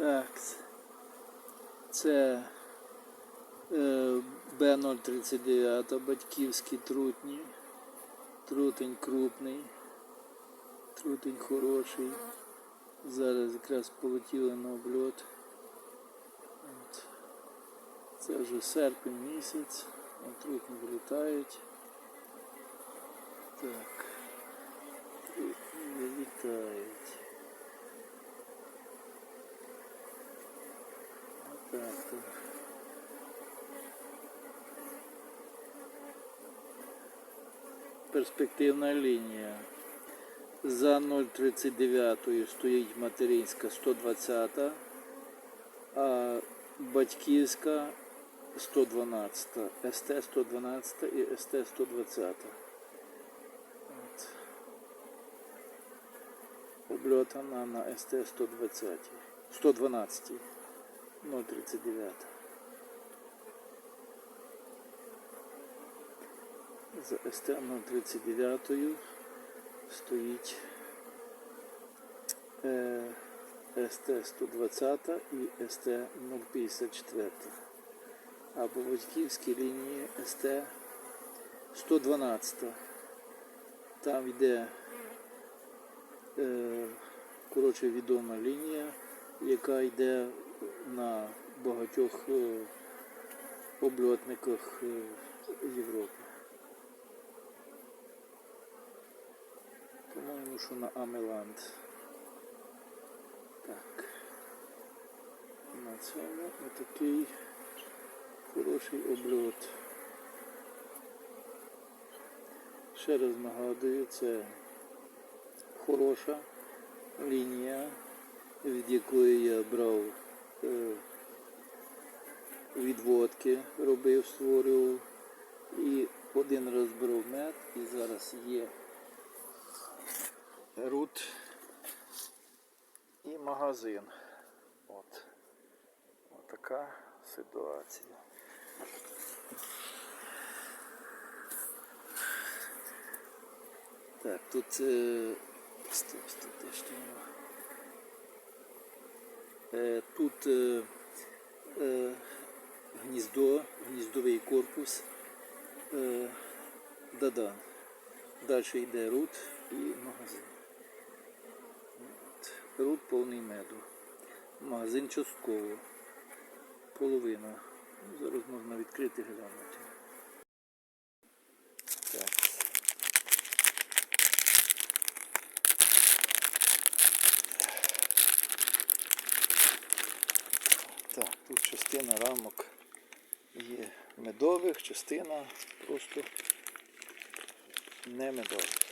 Так. Це е, Б039, батьківські трутні. Трутень крупний. Трутень хороший. Зараз якраз полетіли на обльот. От. Це вже серпень місяць. Трутні вилітають. Так. Трутні вилітають. Так. Перспективна лінія. За 0,39 стоїть материнська 120, а батьківська 112, СТ 112 і СТ 120. Обльотана на СТ 120, 112. 0,39. За СТ 039 стоїть е, СТ 120 і СТ 054. А по батьківській лінії СТ 112. Там йде е, коротше відома лінія, яка йде на багатьох е, обльотниках е, Європи. По-моєму, що на Амеланд. Так. На цьому отакий хороший обльот. Ще раз нагадую, це хороша лінія, від якої я брав відводки, робив, створював. І один раз брав мед і зараз є рут і магазин. От. От така ситуація. Так, тут е, стоп, стоп, де там? Е, тут е, е, гніздо, гніздовий корпус. Е, Дадан. Далі йде рут і магазин. Рут повний меду. Магазин частково. Половина. Зараз можна відкрити глянути. Так, тут частина рамок є медових, частина просто не медових.